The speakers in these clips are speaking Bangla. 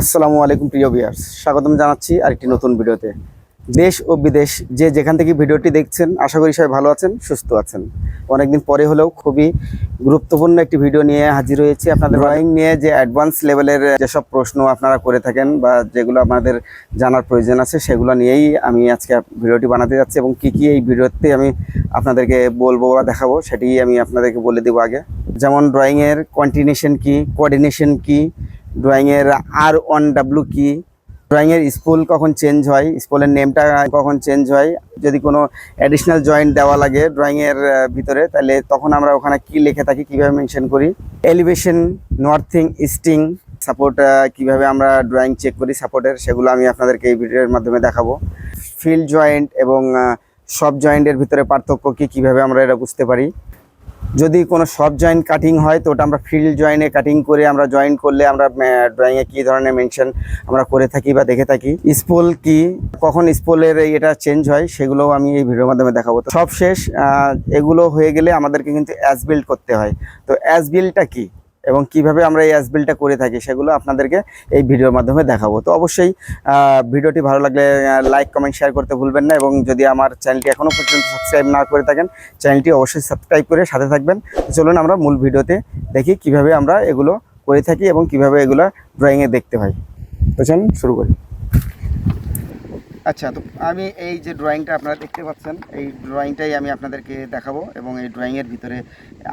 আসসালামু আলাইকুম প্রিয় ভিউয়ার্স স্বাগতম জানাচ্ছি আরেকটি নতুন ভিডিওতে। দেশ ও বিদেশ, যে যেখান থেকে ভিডিওটি দেখছেন, আশা করি সবাই ভালো আছেন, সুস্থ আছেন। অনেকদিন পরে হলেও খুবই গুরুত্বপূর্ণ একটি ভিডিও নিয়ে হাজির হয়েছি আপনাদের ড্রয়িং নিয়ে যে অ্যাডভান্স লেভেলের যেসব প্রশ্ন আপনারা করে থাকেন বা যেগুলো আপনাদের জানার প্রয়োজন আছে, সেগুলো নিয়েই আমি আজকে ভিডিওটি বানাতে যাচ্ছি এবং কি কি এই ভিডিওতে আমি আপনাদেরকে বলব বা দেখাবো সেটি আমি আপনাদেরকে বলে দেবো আগে। যেমন ড্রয়িংয়ের কন্টিনিউশন কি কোঅর্ডিনেশন কি ড্রয়িংয়ের আর ওয়ান ডাব্লু কি? ড্রয়িংয়ের স্কুল কখন চেঞ্জ হয়? স্কুলের নেমটা কখন চেঞ্জ হয়? যদি কোনো অ্যাডিশনাল জয়েন্ট দেওয়া লাগে ড্রয়িংয়ের ভিতরে, তাহলে তখন আমরা ওখানে কি লিখে থাকি, কীভাবে মেনশন করি? এলিভেশন নর্থিং ইস্টিং সাপোর্ট কীভাবে আমরা ড্রয়িং চেক করি সাপোর্টের সেগুলো আমি আপনাদেরকে এই ভিডিওর মাধ্যমে দেখাবো। ফিল্ড জয়েন্ট এবং সব জয়েন্টের ভিতরে পার্থক্য কি, কীভাবে আমরা এটা বুঝতে পারি? যদি কোনো সব জয়েন্ট কাটিং হয় তো ওটা আমরা ফিল্ড জয়েন্টে কাটিং করে আমরা জয়েন করলে আমরা ড্রয়িংয়ে কী ধরনের মেনশন আমরা করে থাকি বা দেখে থাকি। স্পোল কি কখন স্পোলের এটা চেঞ্জ হয় সেগুলোও আমি এই ভিডিওর মাধ্যমে দেখাবো। তো সবশেষ আহ, এগুলো হয়ে গেলে আমাদেরকে কিন্তু অ্যাজ বিল্ড করতে হয়। তো অ্যাজ বিলটা কি? এবং কীভাবে আমরা এই অ্যাসবিলটা করে থাকি সেগুলো আপনাদেরকে এই ভিডিওর মাধ্যমে দেখাবো। তো অবশ্যই ভিডিওটি ভালো লাগলে লাইক কমেন্ট শেয়ার করতে ভুলবেন না এবং যদি আমার চ্যানেলটি এখনও পর্যন্ত সাবস্ক্রাইব না করে থাকেন, চ্যানেলটি অবশ্যই সাবস্ক্রাইব করে সাথে থাকবেন। চলুন আমরা মূল ভিডিওতে দেখি কীভাবে আমরা এগুলো করে থাকি এবং কীভাবে এগুলো ড্রয়িংয়ে দেখতে হয়। তো চলুন শুরু করি। আচ্ছা তো আমি এই যে ড্রয়িংটা আপনারা দেখতে পাচ্ছেন, এই ড্রয়িংটাই আমি আপনাদেরকে দেখাবো এবং এই ড্রয়িংয়ের ভিতরে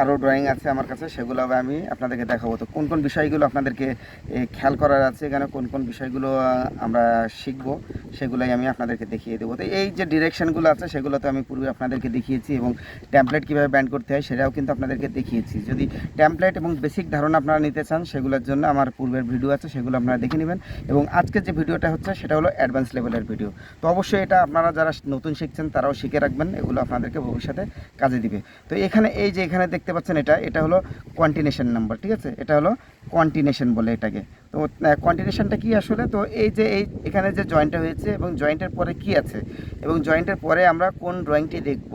আরও ড্রয়িং আছে আমার কাছে, সেগুলো আমি আপনাদেরকে দেখাবো। তো কোন কোন বিষয়গুলো আপনাদেরকে খেয়াল করার আছে এখানে, কোন কোন বিষয়গুলো আমরা শিখব, সেগুলোই আমি আপনাদেরকে দেখিয়ে দেবো। তো এই যে ডিরেকশনগুলো আছে, সেগুলো তো আমি পূর্বে আপনাদেরকে দেখিয়েছি এবং ট্যাম্পলেট কীভাবে ব্যান্ড করতে হয়, সেটাও কিন্তু আপনাদেরকে দেখিয়েছি। যদি ট্যাম্পলেট এবং বেসিক ধারণা আপনারা নিতে চান, সেগুলোর জন্য আমার পূর্বের ভিডিও আছে, সেগুলো আপনারা দেখে নেবেন। এবং আজকের যে ভিডিওটা হচ্ছে, সেটা হলো অ্যাডভান্স লেভেলের ভিডিও তো অবশ্যই এটা আপনারা যারা নতুন শিখছেন, তারাও শিখে রাখবেন। এগুলো আপনাদেরকে ভবিষ্যতে কাজে দিবে। তো এখানে এই যে এখানে দেখতে পাচ্ছেন এটা এটা হলো কন্টিনেশন নাম্বার ঠিক আছে? এটা হলো কন্টিনেশন বলে এটাকে। তো কন্টিনেশনটা কি আসলে? তো এই যে এই, এখানে যে জয়েন্টটা হয়েছে এবং জয়েন্টের পরে কি আছে, এবং জয়েন্টের পরে আমরা কোন ড্রয়িংটি দেখব,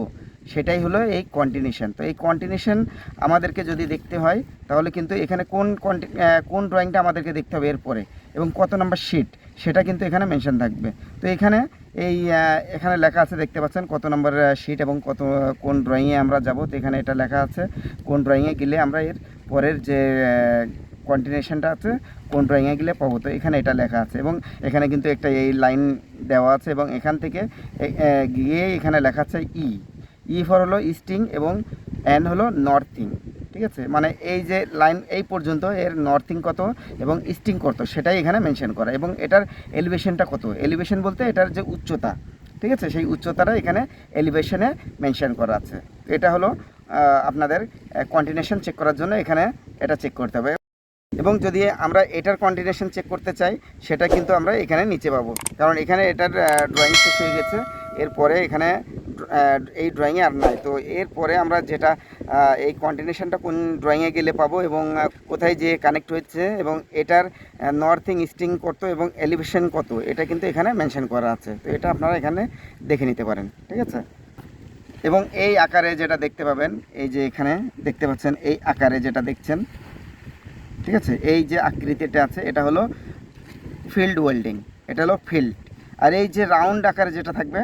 সেটাই হলো এই কন্টিনিউশন তো এই কন্টিনিউশন আমাদেরকে যদি দেখতে হয়, তাহলে কিন্তু এখানে কোন কোন ড্রয়িংটা আমাদেরকে দেখতে হবে এরপরে, এবং কত নাম্বার শিট সেটা কিন্তু এখানে মেনশন থাকবে। তো এখানে এই এখানে লেখা আছে, দেখতে পাচ্ছেন কত নম্বর শিট এবং কত কোন ড্রয়িংয়ে আমরা যাব। তো এখানে এটা লেখা আছে, কোন ড্রয়িংয়ে গেলে আমরা এর পরের যে কন্টিনিউশনটা আছে, কোন ড্রয়িংয়ে গেলে পাবো। তো এখানে এটা লেখা আছে এবং এখানে কিন্তু একটা এই লাইন দেওয়া আছে এবং এখান থেকে গিয়ে এখানে লেখা আছে ই ই ফর হলো ইস্টিং এবং এন হলো নর্থিং ঠিক আছে? মানে এই যে লাইন এই পর্যন্ত এর নর্থিং কত এবং ইস্টিং কত সেটাই এখানে মেনশন করা। এবং এটার এলিভেশনটা কত? এলিভেশন বলতে এটার যে উচ্চতা, ঠিক আছে? সেই উচ্চতাটা এখানে এলিভেশনে মেনশন করা আছে। এটা হলো আপনাদের কন্টিনিউশন চেক করার জন্য এখানে এটা চেক করতে হবে। এবং যদি আমরা এটার কন্টিনিউশন চেক করতে চাই, সেটা কিন্তু আমরা এখানে নিচে পাবো। কারণ এখানে এটার ড্রয়িং শেষ হয়ে গেছে। এরপরে এখানে এই ড্রয়িংয়ে আর নাই। তো এরপরে আমরা যেটা এই কন্টিনিউশনটা কোন ড্রয়িংয়ে গেলে পাবো এবং কোথায় যে কানেক্ট হচ্ছে এবং এটার নর্থিং ইস্টিং কত এবং এলিভেশন কত, এটা কিন্তু এখানে মেনশন করা আছে। তো এটা আপনারা এখানে দেখে নিতে পারেন, ঠিক আছে? এবং এই আকারে যেটা দেখতে পাবেন, এই যে এখানে দেখতে পাচ্ছেন, এই আকারে যেটা দেখছেন, ঠিক আছে? এই যে আকৃতিটা আছে, এটা হলো ফিল্ড ওয়েল্ডিং এটা হলো ফিল্ড আর এই যে রাউন্ড আকারে যেটা থাকবে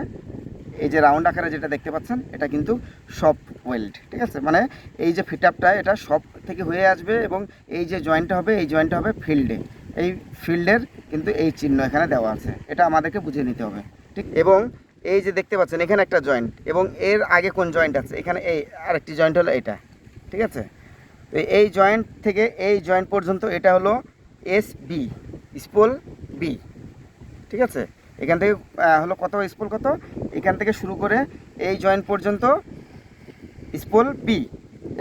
এই যে রাউন্ড আকারে যেটা দেখতে পাচ্ছেন, এটা কিন্তু সব ওয়েল্ড ঠিক আছে? মানে এই যে ফিটআপটা এটা সব থেকে হয়ে আসবে এবং এই যে জয়েন্টটা হবে, এই জয়েন্টটা হবে ফিল্ডে এই ফিল্ডের কিন্তু এই চিহ্ন এখানে দেওয়া আছে। এটা আমাদেরকে বুঝে নিতে হবে, ঠিক? এবং এই যে দেখতে পাচ্ছেন, এখানে একটা জয়েন্ট এবং এর আগে কোন জয়েন্ট আছে? এখানে এই আরেকটি জয়েন্ট হলো এটা, ঠিক আছে? তো এই জয়েন্ট থেকে এই জয়েন্ট পর্যন্ত এটা হলো এস বি স্পোল বি ঠিক আছে? এখান থেকে হলো কত স্পোল কত? এখান থেকে শুরু করে এই জয়েন্ট পর্যন্ত স্পোল বি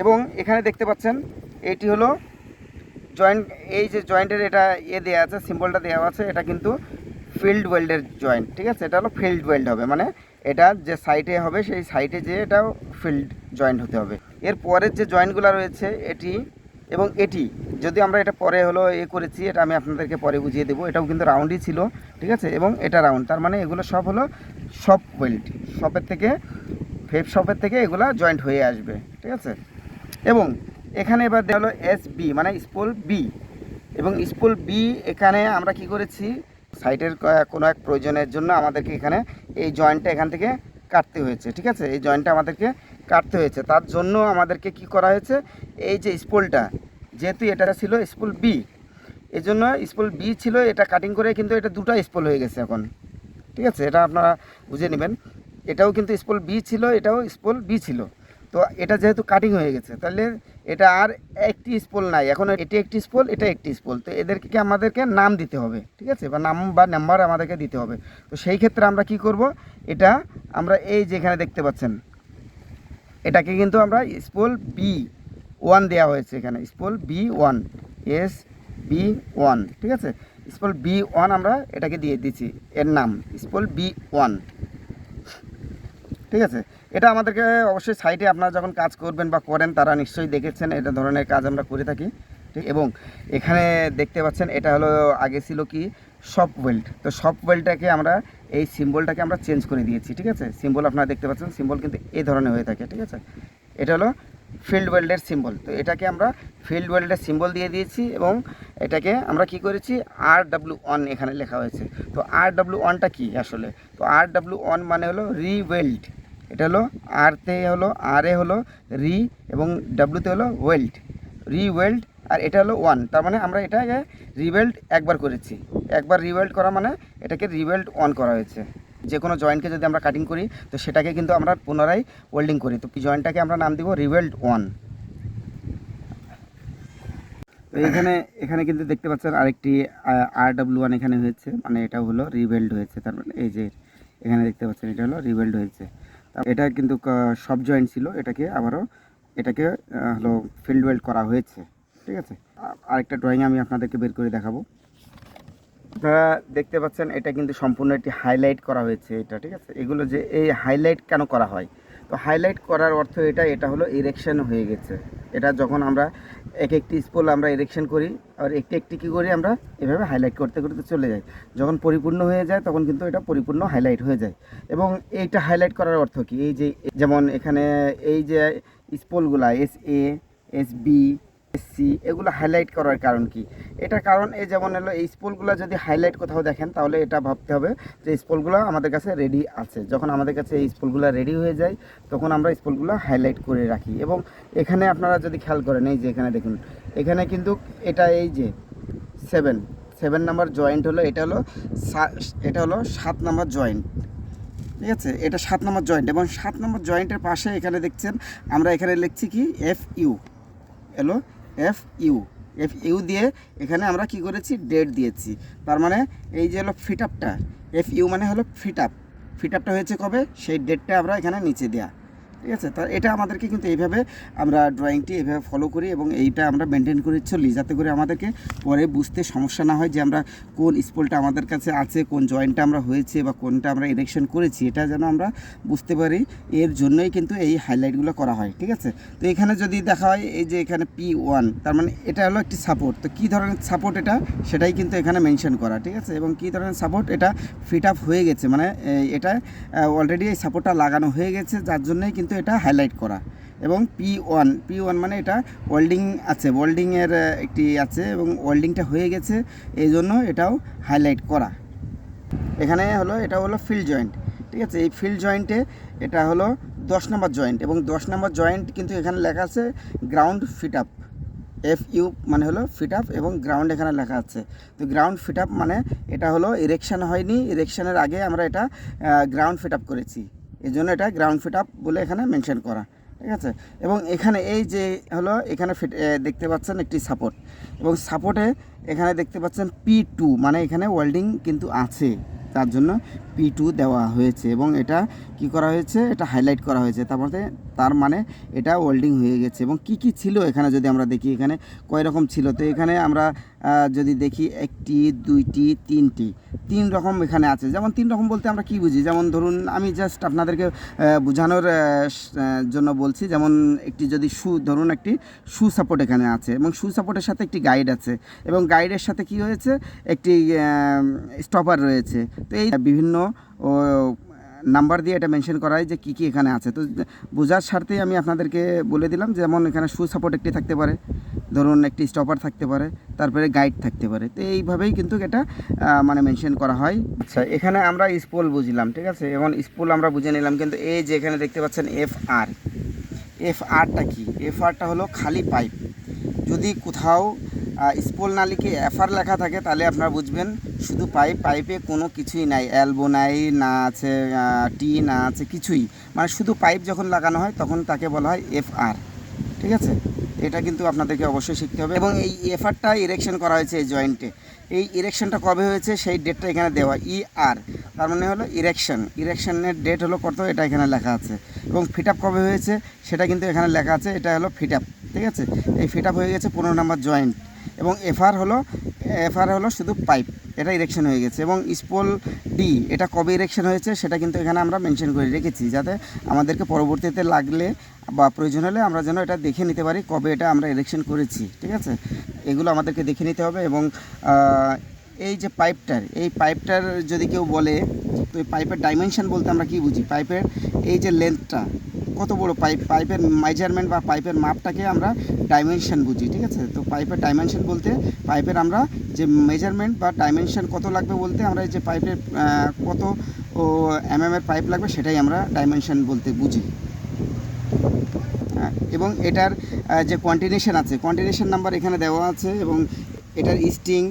এবং এখানে দেখতে পাচ্ছেন, এটি হলো জয়েন্ট এই যে জয়েন্টের এটা ইয়ে দেওয়া আছে সিম্বলটা দেওয়া আছে, এটা কিন্তু ফিল্ড ওয়েল্ডের জয়েন্ট ঠিক আছে? এটা হলো ফিল্ড ওয়েল্ড হবে মানে এটা যে সাইটে হবে, সেই সাইটে যে এটাও ফিল্ড জয়েন্ট হতে হবে। এর পরের যে জয়েন্টগুলো রয়েছে, এটি এবং এটি যদি আমরা এটা পরে হলো এ করেছি, এটা আমি আপনাদেরকে পরে বুঝিয়ে দেবো। এটাও কিন্তু রাউন্ডই ছিল, ঠিক আছে? এবং এটা রাউন্ড তার মানে এগুলো সব হলো সব ওয়েল্ড সবের থেকে ফেপ শপের থেকে এগুলো জয়েন্ট হয়ে আসবে, ঠিক আছে? এবং এখানে এবার দেওয়া হলো এস বি মানে স্পোল বি এবং স্পুল বি এখানে আমরা কি করেছি? সাইটের কোনো এক প্রয়োজনের জন্য আমাদেরকে এখানে এই জয়েন্টটা এখান থেকে কাটতে হয়েছে, ঠিক আছে? এই জয়েন্টটা আমাদেরকে কাটতে হয়েছে। তার জন্য আমাদেরকে কি করা হয়েছে? এই যে স্পুলটা যেহেতু এটা ছিল স্পুল বি এই জন্য স্পুল বি ছিল, এটা কাটিং করে কিন্তু এটা দুটো স্পুল হয়ে গেছে এখন। ঠিক আছে? এটা আপনারা বুঝে নেবেন। এটাও কিন্তু স্পুল বি ছিল, এটাও স্পুল বি ছিল। তো এটা যেহেতু কাটিং হয়ে গেছে, তাহলে এটা আর একটি স্পুল নাই। এখন এটি একটি স্পুল, এটা একটি স্পুল। তো এদেরকে কি আমাদেরকে নাম দিতে হবে। ঠিক আছে? বা নাম বা নাম্বার আমাদেরকে দিতে হবে। তো সেই ক্ষেত্রে আমরা কি করব? এটা আমরা এই যেখানে দেখতে পাচ্ছেন, এটাকে কিন্তু আমরা স্পুল বি ওয়ান দেওয়া হয়েছে এখানে, spool B one S B one ঠিক আছে? স্পুল বি ওয়ান আমরা এটাকে দিয়ে দিচ্ছি, এর নাম, স্পুল বি ওয়ান ঠিক আছে? এটা আমাদেরকে অবশ্যই সাইটে আপনারা যখন কাজ করবেন বা করেন, তারা নিশ্চয়ই দেখেছেন, এটা ধরনের কাজ আমরা করে থাকি, ঠিক? এবং এখানে দেখতে পাচ্ছেন, এটা হলো, আগে ছিল কি? শপ ওয়েল্ড তো শপ ওয়েল্ডটাকে আমরা, এই সিম্বলটাকে আমরা চেঞ্জ করে দিয়েছি, ঠিক আছে? সিম্বল আপনারা দেখতে পাচ্ছেন সিম্বল কিন্তু এই ধরনের হয়ে থাকে, ঠিক আছে? এটা হলো ফিল্ড ওয়েল্ডের সিম্বল তো এটাকে আমরা ফিল্ড ওয়েল্ডের সিম্বল দিয়ে দিয়েছি এবং এটাকে আমরা কি করেছি? আর ডাব্লু ওয়ান এখানে লেখা হয়েছে। তো আর ডাব্লু ওয়ানটা কী আসলে? তো আর ডাব্লু ওয়ান মানে হলো রিওয়েল্ড এটা হলো আরতে হলো আর এ হলো রি এবং ডাব্লুতে হলো ওয়েল্ড রিওয়েল্ড আর এটা হলো ওয়ান তার মানে আমরা এটাকে রিওয়েল্ড একবার করেছি। একবার রিওয়েল্ড করা মানে এটাকে রিওয়েল্ড ওয়ান করা হয়েছে। যে কোনো জয়েন্টকে যদি আমরা কাটিং করি, তো সেটাকে কিন্তু আমরা পুনরায় ওয়েল্ডিং করি। তো জয়েন্টটাকে আমরা নাম দিব রিওয়েল্ড ওয়ান তো এখানে এখানে কিন্তু দেখতে পাচ্ছেন আরেকটি আর ডাব্লিউ ওয়ান এখানে হয়েছে। মানে এটা হলো রিওয়েল্ড হয়েছে। তার মানে এই যে এখানে দেখতে পাচ্ছেন, এটা হলো রিওয়েল্ড হয়েছে। এটা কিন্তু সব জয়েন্ট ছিল। এটাকে আবারও, এটাকে হলো ফিল্ড ওয়েল্ড করা হয়েছে। ঠিক আছে? আরেকটা ড্রয়িং আমি আপনাদেরকে বের করে দেখাবো। আপনারা দেখতে পাচ্ছেন, এটা কিন্তু সম্পূর্ণ একটি হাইলাইট করা হয়েছে এটা, ঠিক আছে? এগুলো যে এই হাইলাইট কেন করা হয়? তো হাইলাইট করার অর্থ এটা এটা হলো ইরেকশন হয়ে গেছে। এটা যখন আমরা এক একটি স্পোল আমরা ইরেকশন করি, আর একটি একটি কী করি আমরা? এভাবে হাইলাইট করতে করতে চলে যাই যখন পরিপূর্ণ হয়ে যায়, তখন কিন্তু এটা পরিপূর্ণ হাইলাইট হয়ে যায়। এবং এইটা হাইলাইট করার অর্থ কি? এই যে, যেমন এখানে এই যে স্পোলগুলা S A S B SC এগুলো হাইলাইট করার কারণ কি? এটা কারণ এই যেমন হলো এই স্পুলগুলো যদি হাইলাইট কোথাও দেখেন, তাহলে এটা ভাবতে হবে যে স্পুলগুলো আমাদের কাছে রেডি আছে। যখন আমাদের কাছে এই স্পুলগুলো রেডি হয়ে যায়, তখন আমরা স্পুলগুলো হাইলাইট করে রাখি। এবং এখানে আপনারা যদি খেয়াল করেন, এই যে এখানে দেখুন, এখানে কিন্তু এটা এই যে সেভেন সেভেন নাম্বার জয়েন্ট হলো, এটা হলো সা- এটা হলো সাত নাম্বার জয়েন্ট ঠিক আছে? এটা সাত নম্বর জয়েন্ট এবং সাত নম্বর জয়েন্টের পাশে এখানে দেখছেন, আমরা এখানে লিখছি কি? এফ ইউ এলো এফ ইউ এফ ইউ দিয়ে এখানে আমরা কি করেছি? ডেট দিয়েছি। তার মানে এই যে হলো ফিট আপটা এফ ইউ মানে হলো ফিট আপ ফিট আপটা হয়েছে কবে? সেই ডেটটা আমরা এখানে নিচে দেয়া। ঠিক আছে? তা এটা আমাদেরকে কিন্তু এইভাবে আমরা ড্রয়িংটি এইভাবে ফলো করি এবং এইটা আমরা মেনটেন করে চলি যাতে করে আমাদেরকে পরে বুঝতে সমস্যা না হয় যে আমরা কোন স্পোলটা আমাদের কাছে আছে, কোন জয়েন্টটা আমরা হয়েছে বা কোনটা আমরা ইরেকশন করেছি, এটা যেন আমরা বুঝতে পারি। এর জন্যই কিন্তু এই হাইলাইটগুলো করা হয়, ঠিক আছে? তো এখানে যদি দেখা হয় এই যে এখানে পি ওয়ান তার মানে এটা হলো একটি সাপোর্ট তো কী ধরনের সাপোর্ট এটা? সেটাই কিন্তু এখানে মেনশন করা, ঠিক আছে? এবং কী ধরনের সাপোর্ট এটা ফিট আপ হয়ে গেছে মানে এটা অলরেডি এই সাপোর্টটা লাগানো হয়ে গেছে, যার জন্যই কিন্তু এটা হাইলাইট করা। এবং পি ওয়ান পি ওয়ান মানে এটা ওয়েল্ডিং আছে ওয়েল্ডিংয়ের একটি আছে এবং ওয়েল্ডিংটা হয়ে গেছে, এই জন্য এটাও হাইলাইট করা। এখানে হলো, এটা হলো ফিল্ড জয়েন্ট ঠিক আছে? এই ফিল্ড জয়েন্টে এটা হলো দশ নম্বর জয়েন্ট এবং দশ নম্বর জয়েন্ট কিন্তু এখানে লেখা আছে ground fit up F U মানে হলো ফিট আপ এবং গ্রাউন্ড এখানে লেখা আছে। তো গ্রাউন্ড ফিট আপ মানে এটা হলো ইরেকশান হয়নি ইরেকশানের আগে আমরা এটা গ্রাউন্ড ফিট আপ করেছি। এই জন্য এটা গ্রাউন্ড ফিট আপ বলে এখানে মেনশন করা, ঠিক আছে? এবং এখানে এই যে হলো, এখানে ফিট দেখতে পাচ্ছেন একটি সাপোর্ট এবং সাপোর্টে এখানে দেখতে পাচ্ছেন পি টু মানে এখানে ওয়েল্ডিং কিন্তু আছে, তার জন্য পি টু দেওয়া হয়েছে এবং এটা কি করা হয়েছে? এটা হাইলাইট করা হয়েছে। তার তার মানে এটা ওয়েল্ডিং হয়ে গেছে এবং কি কি ছিল এখানে যদি আমরা দেখি? এখানে কয় রকম ছিল? তো এখানে আমরা যদি দেখি একটি, দুইটি, তিনটি। তিন রকম এখানে আছে। যেমন তিন রকম বলতে আমরা কি বুঝি? যেমন ধরুন, আমি জাস্ট আপনাদেরকে বোঝানোর জন্য বলছি, যেমন একটি যদি শু ধরুন একটি শু সাপোর্ট এখানে আছে এবং শু সাপোর্টের সাথে একটি গাইড আছে এবং গাইডের সাথে কি হয়েছে? একটি স্টপার রয়েছে। তো এই বিভিন্ন নাম্বার দিয়ে এটা মেনশন করা হয় যে কী কী এখানে আছে। তো বোঝার স্বার্থেই আমি আপনাদেরকে বলে দিলাম, যেমন এখানে শু সাপোর্ট একটি থাকতে পারে, ধরুন একটি স্টপার থাকতে পারে, তারপরে গাইড থাকতে পারে। তো এইভাবেই কিন্তু এটা মানে মেনশন করা হয়। আচ্ছা এখানে আমরা স্পুল বুঝলাম, ঠিক আছে? এবং স্পুল আমরা বুঝে নিলাম, কিন্তু এই যে এখানে দেখতে পাচ্ছেন এফ আর এফ আরটা কি? এফ আরটা হলো খালি পাইপ। যদি কোথাও স্পুল না লিখে এফআর লেখা থাকে, তাহলে আপনারা বুঝবেন শুধু পাইপ, পাইপে কোনো কিছুই নাই অ্যালবো নাই, না আছে টি, না আছে, কিছুই। মানে শুধু পাইপ যখন লাগানো হয়, তখন তাকে বলা হয় এফ আর ঠিক আছে? এটা কিন্তু আপনাদেরকে অবশ্যই শিখতে হবে। এবং এই এফআরটা ইরেকশন করা হয়েছে এই জয়েন্টে এই ইরেকশনটা কবে হয়েছে, সেই ডেটটা এখানে দেওয়া ই আর তার মানে হলো ইরেকশন ইরেকশনের ডেট হলো কত, এটা এখানে লেখা আছে। এবং ফিট কবে হয়েছে, সেটা কিন্তু এখানে লেখা আছে, এটা হলো ফিট ঠিক আছে? এই ফিট হয়ে গেছে পনেরো নম্বর জয়েন্ট এবং এফআর হলো এফআর হলো শুধু পাইপ এটা ইরেকশন হয়ে গেছে। এবং স্পোল ডি এটা কবে ইরেকশন হয়েছে সেটা কিন্তু এখানে আমরা মেনশন করে রেখেছি, যাতে আমাদেরকে পরবর্তীতে লাগলে বা প্রয়োজন হলে আমরা যেন এটা দেখে নিতে পারি কবে এটা আমরা ইলেকশন করেছি, ঠিক আছে? এগুলো আমাদেরকে দেখে নিতে হবে এবং এই যে পাইপটার এই পাইপটার যদি কেউ বলে, তো এই পাইপের ডাইমেনশন বলতে আমরা কি বুঝি? পাইপের এই যে লেন্থটা কত বড় পাইপ পাইপের মেজারমেন্ট বা পাইপের মাপটাকে আমরা ডাইমেনশন বুঝি ঠিক আছে? তো পাইপের ডাইমেনশন বলতে পাইপের আমরা যে মেজারমেন্ট বা ডাইমেনশন কত লাগবে বলতে আমরা যে পাইপের কত ও এম এর পাইপ লাগবে সেটাই আমরা ডাইমেনশন বলতে বুঝি। হ্যাঁ, এবং এটার যে কন্টিনিউশন আছে কন্টিনিউশন নাম্বার এখানে দেওয়া আছে এবং এটার ইস্টিং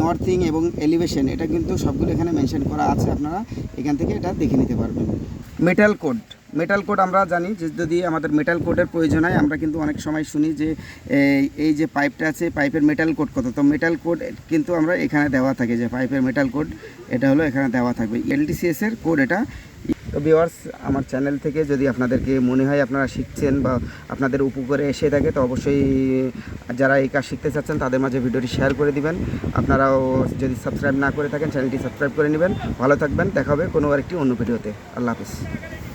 নর্থিং এবং এলিভেশন এটা কিন্তু সবগুলো এখানে মেনশন করা আছে আপনারা এখান থেকে এটা দেখে নিতে পারবেন। মেটাল কোড মেটাল কোড আমরা জানি যে যদি আমাদের মেটাল কোডের প্রয়োজন হয়, আমরা কিন্তু অনেক সময় শুনি যে এই- যে পাইপটা আছে পাইপের মেটাল কোড কত? তো মেটাল কোড কিন্তু আমরা এখানে দেওয়া থাকে যে পাইপের মেটাল কোড এটা হলো এখানে দেওয়া থাকবে। এলটিসিএস এর কোড এটা। তো ভিওয়ার্স আমার চ্যানেল থেকে যদি আপনাদেরকে মনে হয়, আপনারা শিখছেন বা আপনাদের উপকারে এসে থাকে, তো অবশ্যই যারা এই কাজ শিখতে চাচ্ছেন, তাদের মাঝে ভিডিওটি শেয়ার করে দিবেন। আপনারাও যদি সাবস্ক্রাইব না করে থাকেন চ্যানেলটি সাবস্ক্রাইব করে নেবেন। ভালো থাকবেন, দেখা হবে কোনো আরেকটি অন্য ভিডিওতে। আল্লাহ হাফিজ।